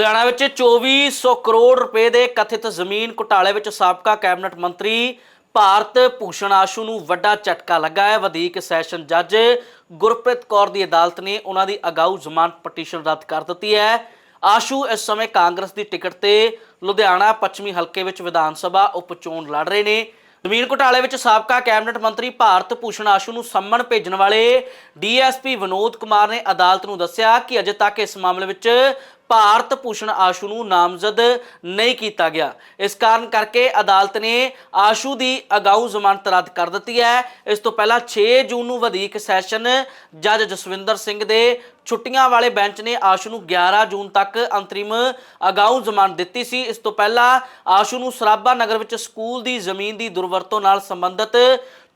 ਲੁਧਿਆਣਾ ਵਿੱਚ 2400 ਕਰੋੜ ਰੁਪਏ ਦੇ ਕਥਿਤ ਜ਼ਮੀਨ ਘੁਟਾਲੇ ਵਿੱਚ ਸਾਬਕਾ ਕੈਬਨਿਟ ਮੰਤਰੀ ਭਾਰਤ ਭੂਸ਼ਣ ਆਸ਼ੂ ਨੂੰ ਵੱਡਾ ਝਟਕਾ ਲੱਗਾ ਹੈ। ਵਧੀਕ ਸੈਸ਼ਨ ਜੱਜ ਗੁਰਪ੍ਰੀਤ ਕੌਰ ਦੀ ਅਦਾਲਤ ਨੇ ਉਹਨਾਂ ਦੀ ਅਗਾਊ ਜ਼ਮਾਨਤ ਪਟੀਸ਼ਨ ਰੱਦ ਕਰ ਦਿੱਤੀ ਹੈ। ਆਸ਼ੂ ਇਸ ਸਮੇਂ ਕਾਂਗਰਸ ਦੀ ਟਿਕਟ ਤੇ ਲੁਧਿਆਣਾ ਪੱਛਮੀ ਹਲਕੇ ਵਿੱਚ ਵਿਧਾਨ ਸਭਾ ਉਪ ਚੋਣ ਲੜ ਰਹੇ ਨੇ। ਜ਼ਮੀਨ ਘੁਟਾਲੇ ਵਿੱਚ ਸਾਬਕਾ ਕੈਬਨਿਟ ਮੰਤਰੀ ਭਾਰਤ ਭੂਸ਼ਣ ਆਸ਼ੂ ਨੂੰ ਸੰਮਣ ਭੇਜਣ ਵਾਲੇ ਡੀਐਸਪੀ ਵਿਨੋਦ ਕੁਮਾਰ ਨੇ ਅਦਾਲਤ ਨੂੰ ਦੱਸਿਆ ਕਿ ਅਜੇ ਤੱਕ ਇਸ ਮਾਮਲੇ ਵਿੱਚ ਭਾਰਤ ਭੂਸ਼ਣ ਆਸ਼ੂ ਨੂੰ ਨਾਮਜ਼ਦ ਨਹੀਂ ਕੀਤਾ ਗਿਆ। ਇਸ ਕਾਰਨ ਕਰਕੇ ਅਦਾਲਤ ਨੇ ਆਸ਼ੂ ਦੀ ਅਗਾਊ ਜ਼ਮਾਨਤ ਰੱਦ ਕਰ ਦਿੱਤੀ ਹੈ। ਇਸ ਤੋਂ ਪਹਿਲਾਂ 6 ਜੂਨ ਨੂੰ ਵਧੀਕ ਸੈਸ਼ਨ ਜੱਜ ਜਸਵਿੰਦਰ ਸਿੰਘ ਦੇ ਛੁੱਟੀਆਂ ਵਾਲੇ ਬੈਂਚ ਨੇ ਆਸ਼ੂ ਨੂੰ 11 ਜੂਨ ਤੱਕ ਅੰਤਰਿਮ ਅਗਾਊ ਜ਼ਮਾਨਤ ਦਿੱਤੀ ਸੀ। ਇਸ ਤੋਂ ਪਹਿਲਾਂ ਆਸ਼ੂ ਨੂੰ ਸਰਾਭਾ ਨਗਰ ਵਿੱਚ ਸਕੂਲ ਦੀ ਜ਼ਮੀਨ ਦੀ ਦੁਰਵਰਤੋਂ ਨਾਲ ਸੰਬੰਧਿਤ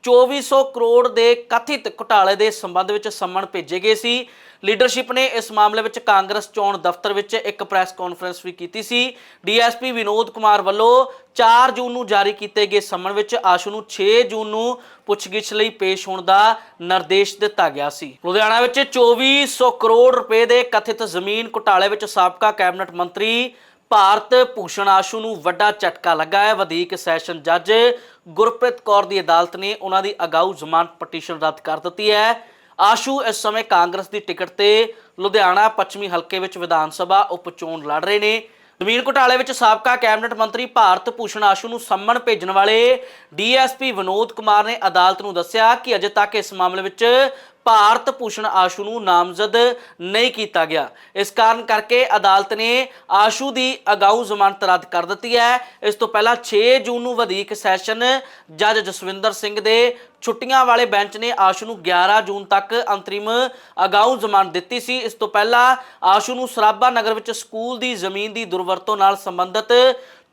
2400 ਕਰੋੜ ਦੇ ਕਥਿਤ ਘੁਟਾਲੇ ਦੇ ਸੰਬੰਧ ਵਿੱਚ ਸੰਮਣ ਭੇਜੇ ਗਏ ਸੀ। ਲੀਡਰਸ਼ਿਪ ਨੇ ਇਸ ਮਾਮਲੇ ਵਿੱਚ ਕਾਂਗਰਸ ਚੋਣ ਦਫ਼ਤਰ ਵਿੱਚ ਇੱਕ ਪ੍ਰੈਸ ਕਾਨਫਰੰਸ ਵੀ ਕੀਤੀ ਸੀ। ਡੀਐਸਪੀ ਵਿਨੋਦ ਕੁਮਾਰ ਵੱਲੋਂ 4 ਜੂਨ ਨੂੰ ਜਾਰੀ ਕੀਤੇ ਗਏ ਸੰਮਣ ਵਿੱਚ ਆਸ਼ੂ ਨੂੰ 6 ਜੂਨ ਨੂੰ ਪੁੱਛਗਿੱਛ ਲਈ ਪੇਸ਼ ਹੋਣ ਦਾ ਨਿਰਦੇਸ਼ ਦਿੱਤਾ ਗਿਆ ਸੀ। ਲੁਧਿਆਣਾ ਵਿੱਚ 2400 ਕਰੋੜ ਰੁਪਏ ਦੇ ਕਥਿਤ ਜ਼ਮੀਨ ਘੁਟਾਲੇ ਵਿੱਚ ਸਾਬਕਾ ਕੈਬਨਿਟ ਮੰਤਰੀ ਭਾਰਤ ਭੂਸ਼ਣ ਆਸ਼ੂ ਨੂੰ ਵੱਡਾ ਝਟਕਾ ਲੱਗਾ ਹੈ। ਵਧੀਕ ਸੈਸ਼ਨ ਜੱਜ ਗੁਰਪ੍ਰੀਤ ਕੌਰ ਦੀ ਅਦਾਲਤ ਨੇ ਉਹਨਾਂ ਦੀ ਅਗਾਊ ਜ਼ਮਾਨਤ ਪਟੀਸ਼ਨ ਰੱਦ ਕਰ ਦਿੱਤੀ ਹੈ। ਆਸ਼ੂ ਇਸ ਸਮੇਂ ਕਾਂਗਰਸ ਦੀ ਟਿਕਟ ਤੇ ਲੁਧਿਆਣਾ ਪੱਛਮੀ ਹਲਕੇ ਵਿੱਚ ਵਿਧਾਨ ਸਭਾ ਉਪ ਚੋਣ ਲੜ ਰਹੇ ਨੇ। ਜ਼ਮੀਨ ਘੁਟਾਲੇ ਵਿੱਚ ਸਾਬਕਾ ਕੈਬਨਿਟ ਮੰਤਰੀ ਭਾਰਤ ਭੂਸ਼ਣ ਆਸ਼ੂ ਨੂੰ ਸੰਮਣ ਭੇਜਣ ਵਾਲੇ ਡੀਐਸਪੀ ਵਿਨੋਦ ਕੁਮਾਰ ਨੇ ਅਦਾਲਤ ਨੂੰ ਦੱਸਿਆ ਕਿ ਅਜੇ ਤੱਕ ਇਸ ਮਾਮਲੇ ਵਿੱਚ ਭਾਰਤ ਭੂਸ਼ਣ ਆਸ਼ੂ ਨੂੰ ਨਾਮਜ਼ਦ ਨਹੀਂ ਕੀਤਾ ਗਿਆ। ਇਸ ਕਾਰਨ ਕਰਕੇ ਅਦਾਲਤ ਨੇ ਆਸ਼ੂ ਦੀ ਅਗਾਊ ਜ਼ਮਾਨਤ ਰੱਦ ਕਰ ਦਿੱਤੀ ਹੈ। ਇਸ ਤੋਂ ਪਹਿਲਾਂ 6 ਜੂਨ ਨੂੰ ਵਧੀਕ ਸੈਸ਼ਨ ਜੱਜ ਜਸਵਿੰਦਰ ਸਿੰਘ ਦੇ ਛੁੱਟੀਆਂ ਵਾਲੇ ਬੈਂਚ ਨੇ ਆਸ਼ੂ ਨੂੰ 11 ਜੂਨ ਤੱਕ ਅੰਤਰਿਮ ਅਗਾਊ ਜ਼ਮਾਨਤ ਦਿੱਤੀ ਸੀ। ਇਸ ਤੋਂ ਪਹਿਲਾਂ ਆਸ਼ੂ ਨੂੰ ਸਰਾਭਾ ਨਗਰ ਵਿੱਚ ਸਕੂਲ ਦੀ ਜ਼ਮੀਨ ਦੀ ਦੁਰਵਰਤੋਂ ਨਾਲ ਸੰਬੰਧਿਤ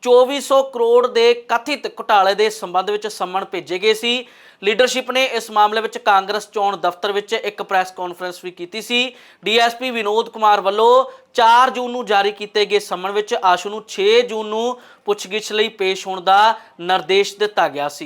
2400 ਕਰੋੜ ਦੇ ਕਥਿਤ ਘੁਟਾਲੇ ਦੇ ਸੰਬੰਧ ਵਿੱਚ ਸੰਮਣ ਭੇਜੇ ਗਏ ਸੀ। ਲੀਡਰਸ਼ਿਪ ਨੇ ਇਸ ਮਾਮਲੇ ਵਿੱਚ ਕਾਂਗਰਸ ਚੋਣ ਦਫ਼ਤਰ ਵਿੱਚ ਇੱਕ ਪ੍ਰੈਸ ਕਾਨਫਰੰਸ ਵੀ ਕੀਤੀ ਸੀ। ਡੀਐਸਪੀ ਵਿਨੋਦ ਕੁਮਾਰ ਵੱਲੋਂ 4 ਜੂਨ ਨੂੰ ਜਾਰੀ ਕੀਤੇ ਗਏ ਸੰਮਣ ਵਿੱਚ ਆਸ਼ੂ ਨੂੰ 6 ਜੂਨ ਨੂੰ ਪੁੱਛਗਿੱਛ ਲਈ ਪੇਸ਼ ਹੋਣ ਦਾ ਨਿਰਦੇਸ਼ ਦਿੱਤਾ ਗਿਆ ਸੀ।